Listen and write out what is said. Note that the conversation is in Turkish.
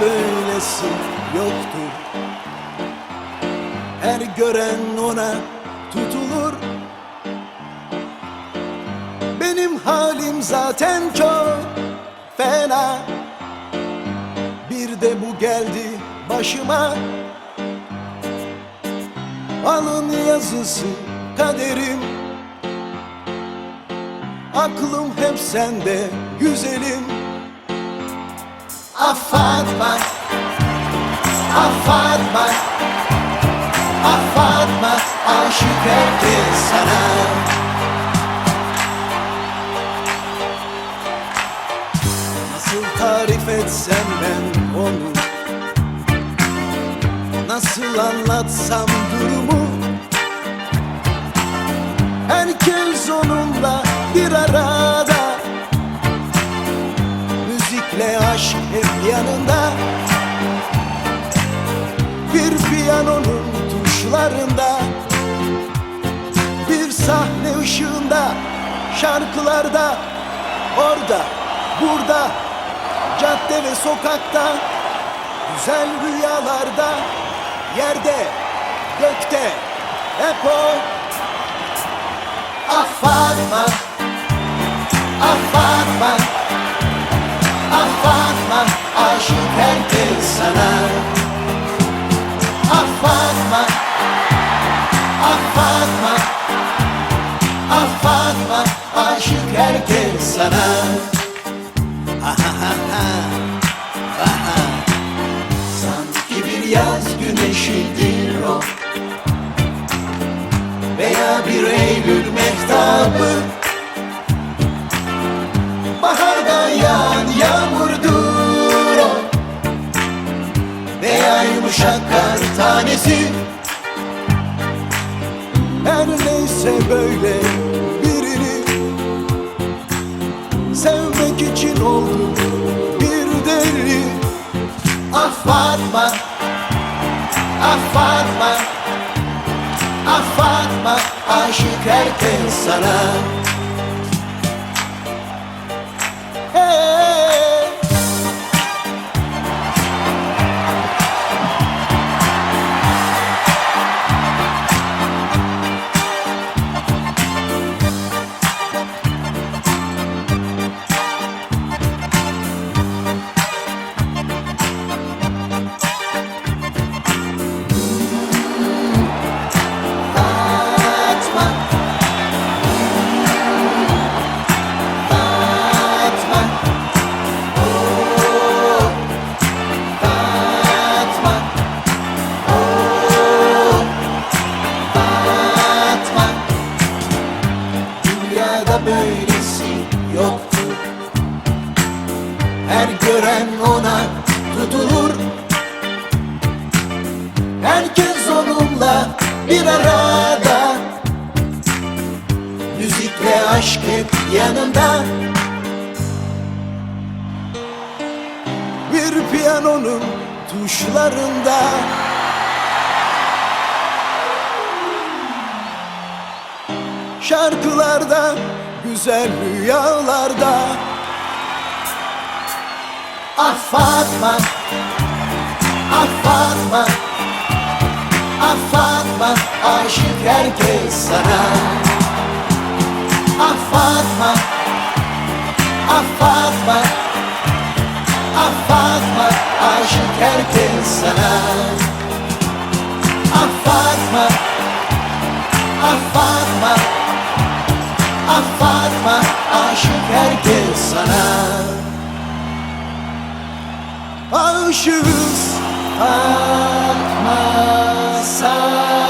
böylesi yoktur Her gören ona tutulur. Benim halim zaten çok fena. Bir de bu geldi başıma. Alın yazısı kaderim. Aklım hep sende güzelim Affatma Affatma Affatma Aşık herkes sana. Nasıl tarif etsem ben onu? Nasıl anlatsam durumu hep yanında. Bir piyanonun tuşlarında Bir sahne ışığında Şarkılarda Orada, burada Cadde ve sokakta Güzel rüyalarda Yerde, gökte Hep o. Affatma Affatma Affatma Aşık herkes sana. Affatma Affatma Affatma Aşık herkes sana. Sanki bir yaz güneşidir o. Veya bir Eylül mehtabı Veya yumuşak kar tanesi. Her neyse böyle birini Sevmek için oldu bir deli Affatma Affatma Affatma Aşık herkes sana Gören ona tutulur. Herkes onunla bir arada. Müzikle aşk hep yanında. Bir piyanonun tuşlarında. Şarkılarda, güzel rüyalarda Affatma, affatma Affatma aşık herkes sana. Affatma Affatma Affatma aşık herkes sana. Affatma Affatma Affatma aşık herkes sana Aşığız Fatma sana